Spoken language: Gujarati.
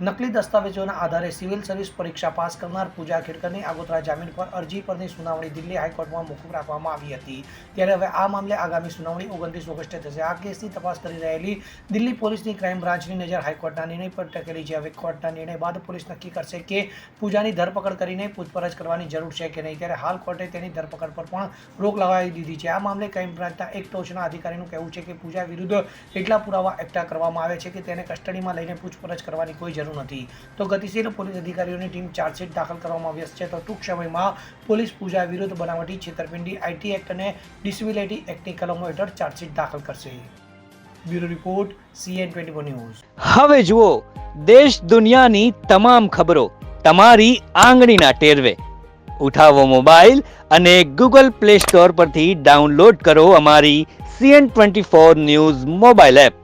નકલી દસ્તાવેજોના આધારે સિવિલ સર્વિસ પરીક્ષા પાસ કરનાર પૂજા ખેડકરની આગોતરા જામીન પર અરજી પરની સુનાવણી દિલ્હી હાઈકોર્ટમાં મોકૂફ રાખવામાં આવી હતી. ત્યારે હવે આ મામલે આગામી સુનાવણી ઓગણત્રીસ ઓગસ્ટે થશે. આ કેસની તપાસ કરી રહેલી દિલ્હી પોલીસની ક્રાઇમ બ્રાન્ચની નજર હાઈકોર્ટના નિર્ણય પર ટકેલી છે. હવે કોર્ટના નિર્ણય બાદ પોલીસ નક્કી કરશે કે પૂજાની ધરપકડ કરીને પૂછપરછ કરવાની જરૂર છે કે નહીં. ત્યારે હાલ કોર્ટે તેની ધરપકડ પર પણ રોક લગાવી દીધી છે. આ મામલે ક્રાઇમ બ્રાન્ચના એક ટોચના અધિકારીનું કહેવું છે કે પૂજા વિરુદ્ધ એટલા પુરાવા એકઠા કરવામાં આવે છે કે તેને કસ્ટડીમાં લઈને પૂછપરછ કરવાની કોઈ જરૂર નથી. તો ગતિશીલ પોલીસ અધિકારીઓની ટીમ ચાર્જશીટ દાખલ કરવામાં વ્યસ્ત છે. તો ટૂંક સમયમાં પોલીસ પૂજા વિરુદ્ધ બનાવટી છેતરપિંડી આઈટી એક્ટ અને ડિસેબિલિટી એક્ટની કલમો હેઠળ ચાર્જશીટ દાખલ કરશે. Bureau report, CN twenty news. હવે જુઓ, દેશ દુનિયાની તમામ ખબરો તમારી આંગળીના ટેરવે. ઉઠાવો મોબાઈલ અને ગૂગલ પ્લે સ્ટોર પરથી ડાઉનલોડ કરો અમારી CN twenty four news mobile app.